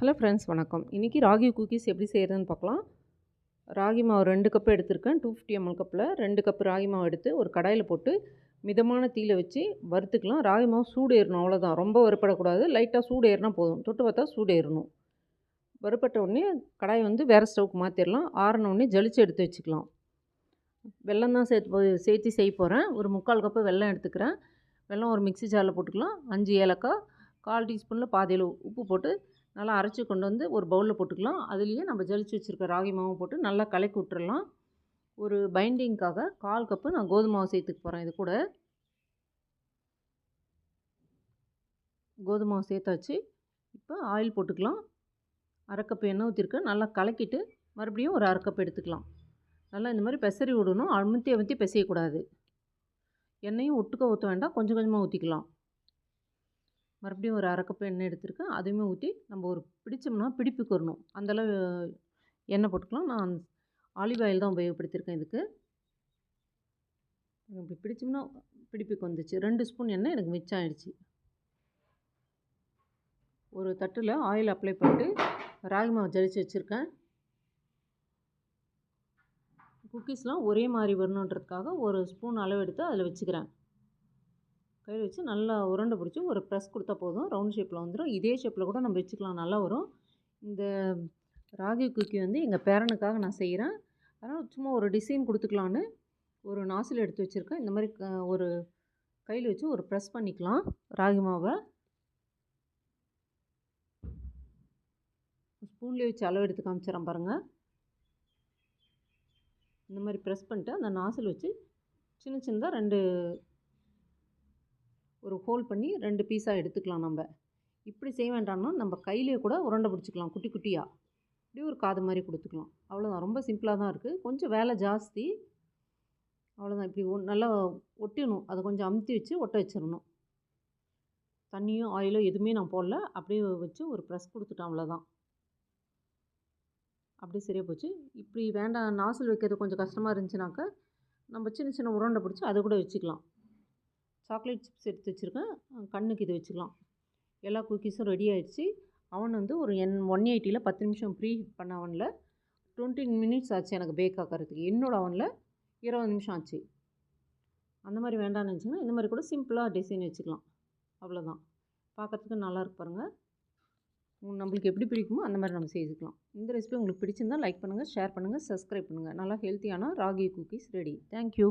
Hello friends வணக்கம். இன்றைக்கி ragi cookies எப்படி செய்கிறதுன்னு பார்க்கலாம். ராகி மாவு ரெண்டு கப் எடுத்திருக்கேன். டூ ஃபிஃப்டி எம்எல் கப்பில். ரெண்டு கப் ராகி மாவு எடுத்து ஒரு கடாயில் போட்டு மிதமான தீயில் வச்சு வறுத்துக்கலாம். ராகி மாவு சூடு ஏறணும் அவ்வளோதான் ரொம்ப வறுப்படக்கூடாது. லைட்டாக சூடு ஏறினா போதும். தொட்டு பார்த்தா சூடு ஏறணும் வறுப்பட்ட உடனே கடாயை வந்து வேறு ஸ்டவ்க்கு மாற்றிடலாம் ஆறினோடனே ஜலிச்சு எடுத்து வச்சுக்கலாம். வெல்லம் தான் சேர்த்து போ- சேர்த்து செய்ய போகிறேன் ஒரு முக்கால் கப்பு வெல்லம் எடுத்துக்கிறேன். வெல்லம் ஒரு மிக்ஸி ஜாரில் போட்டுக்கலாம். அஞ்சு ஏலக்காய் கால் டீஸ்பூனில் பாதியில் உப்பு போட்டு நல்லா அரைச்சி கொண்டு வந்து ஒரு பவுலில் போட்டுக்கலாம். அதுலேயே நம்ம ஜலிச்சு வச்சுருக்க ராகி மாவு போட்டு நல்லா கலக்கி விட்டுறலாம். ஒரு பைண்டிங்க்காக கால் கப்பு நான் கோதுமை மாவு சேர்த்துக்க போகிறேன் இது கூட. கோதுமை மாவு சேர்த்தாச்சு. இப்போ ஆயில் போட்டுக்கலாம். அரை கப்பு எண்ணெய் ஊற்றிருக்கேன் நல்லா கலக்கிட்டு மறுபடியும் ஒரு அரை எடுத்துக்கலாம். நல்லா இந்த மாதிரி பெசரி விடணும். அமுத்தி அமுத்தி பெசையக்கூடாது. எண்ணெயும் ஒட்டுக்க ஊற்ற வேண்டாம். கொஞ்சம் கொஞ்சமாக ஊற்றிக்கலாம் மறுபடியும் ஒரு அரை எண்ணெய் எடுத்திருக்கேன். அதையுமே ஊற்றி நம்ம ஒரு பிடிச்சோம்னா பிடிப்புக்கு வரணும். அந்தளவு எண்ணெய் போட்டுக்கலாம். நான் ஆலிவ் ஆயில் தான் உபயோகப்படுத்தியிருக்கேன் இதுக்கு. இப்படி பிடிச்சோம்னா பிடிப்புக்கு வந்துச்சு. ரெண்டு ஸ்பூன் எண்ணெய் எனக்கு மிச்சம் ஆயிடுச்சு. ஒரு தட்டில் ஆயில் அப்ளை பண்ணிட்டு ராகி மாவு ஜலிச்சு வச்சுருக்கேன். குக்கீஸ்லாம் ஒரே மாதிரி வரணுன்றதுக்காக ஒரு ஸ்பூன் அளவு எடுத்து அதில் வச்சுக்கிறேன். கையில் வச்சு நல்லா உருண்டை பிடிச்சி ஒரு ப்ரெஸ் கொடுத்தா போதும். ரவுண்ட் ஷேப்பில் வந்துடும் இதே ஷேப்பில் கூட நம்ம வச்சுக்கலாம். நல்லா வரும். இந்த ராகி குக்கி வந்து எங்கள் பேரனுக்காக நான் செய்கிறேன் அதனால் சும்மா ஒரு டிசைன் கொடுத்துக்கலான்னு ஒரு நாசில் எடுத்து வச்சுருக்கேன். இந்த மாதிரி க- ஒரு கையில் வச்சு ஒரு ப்ரெஸ் பண்ணிக்கலாம். ராகி மாவை. ஸ்பூன்லேயே வச்சு அளவு எடுத்து காமிச்சிடறேன் பாருங்கள் இந்த மாதிரி ப்ரெஸ் பண்ணிட்டு அந்த நாசில் வச்சு சின்ன சின்னதாக ரெண்டு ஒரு ஹோல் பண்ணி ரெண்டு பீஸாக எடுத்துக்கலாம் நம்ம. இப்படி செய்ய வேண்டாம்னா நம்ம கையிலே கூட உருண்டை பிடிச்சிக்கலாம் குட்டி குட்டியாக இப்படி ஒரு காது மாதிரி கொடுத்துக்கலாம். அவ்வளோதான் ரொம்ப சிம்பிளாக தான் இருக்குது கொஞ்சம் வேலை ஜாஸ்தி. அவ்வளோதான் இப்படி ஒன் நல்லா ஒட்டிடணும் அதை கொஞ்சம் அமுத்தி வச்சு ஒட்ட வச்சிடணும். தண்ணியும் ஆயிலோ எதுவுமே நான் போடல. அப்படியே வச்சு ஒரு ப்ரெஸ் கொடுத்துட்டேன் அவ்வளோதான் அப்படியே சரியாக போச்சு. இப்படி வேண்டாம். நாசில் வைக்கிறது கொஞ்சம் கஷ்டமாக இருந்துச்சுனாக்கா நம்ம சின்ன சின்ன உருண்டை பிடிச்சி அதை கூட வச்சுக்கலாம். சாக்லேட் சிப்ஸ் எடுத்து வச்சுருக்கேன். கண்ணுக்கு இது வச்சுக்கலாம். எல்லா குக்கீஸும் ரெடி ஆகிடுச்சி அவன் வந்து ஒரு என் ஒன் எயிட்டியில் பத்து நிமிஷம் ப்ரீ ஹீட் பண்ண அவனில் டுவெண்ட்டி மினிட்ஸ் ஆச்சு எனக்கு பேக் ஆக்கிறதுக்கு. என்னோட அவனில் இருபது நிமிஷம் ஆச்சு. அந்த மாதிரி வேண்டாம்னு நினச்சிங்கன்னா இந்த மாதிரி கூட சிம்பிளாக டிசைன் வச்சுக்கலாம். அவ்வளோதான் பார்க்குறதுக்கு நல்லாயிருக்கு பாருங்கள் நம்மளுக்கு எப்படி பிடிக்குமோ அந்த மாதிரி நம்ம செஞ்சுக்கலாம் இந்த ரெசிபி உங்களுக்கு பிடிச்சிருந்தா லைக் பண்ணுங்கள் ஷேர் பண்ணுங்கள் சப்ஸ்கிரைப் பண்ணுங்கள் நல்லா ஹெல்த்தியான ராகி குக்கீஸ் ரெடி தேங்க்யூ